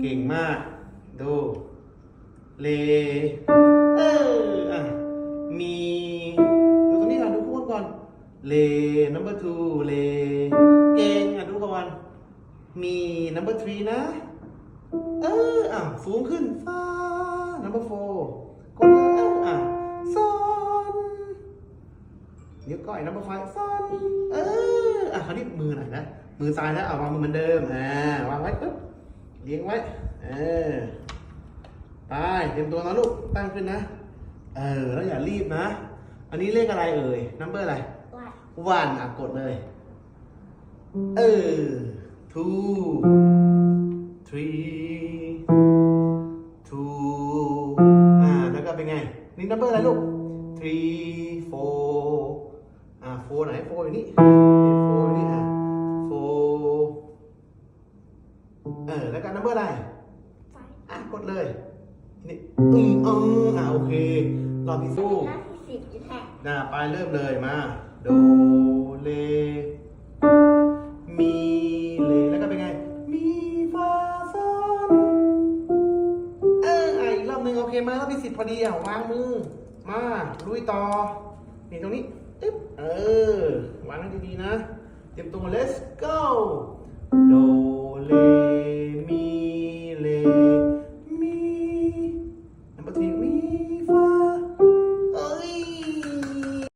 เก่งมาก ดู เลเอออะมี ดูตรงนี้ก่อนดูข้างบนก่อน เล number two เล เก่งอะดูก่อน มี number three นะ เอออะสูงขึ้นฟ้า number four กดเลยอะซอน นิ้วก้อย number five ซอน เออ มือไหนอยนะมือซ้ายนะอะวางมือเหมือนเดิมอ่าวางไว้ปุ๊บเลี้ยงไว้เออไปเตรียมตัวนะลูกตั้งขึ้นนะเออแล้วอย่ารีบนะ อันนี้เลขอะไรเอ่ย number อะไรว่าวันอะกดเลย เออ two three two อ่าแล้วก็เป็นไง นี่ number อะไรลูก three four อ่า four ไหน four อยู่นี่ เออแล้วก็ number อะไรไฟอะกดเลยนี่อืมเอออะโอเครอบที่สู้หน้าที่สิบอยู่แท้น่าไปเริ่มเลยมาโดเลมีเลแล้วก็เป็นไง มีฟาซอนเอออะอีกรอบหนึ่งโอเคไหมรอบที่สิบพอดีอะวางมือ มาลุยต่อนี่ตรงนี้อึ๊บเออวางให้ดีๆนะ เตรียมตัว let's go โดเล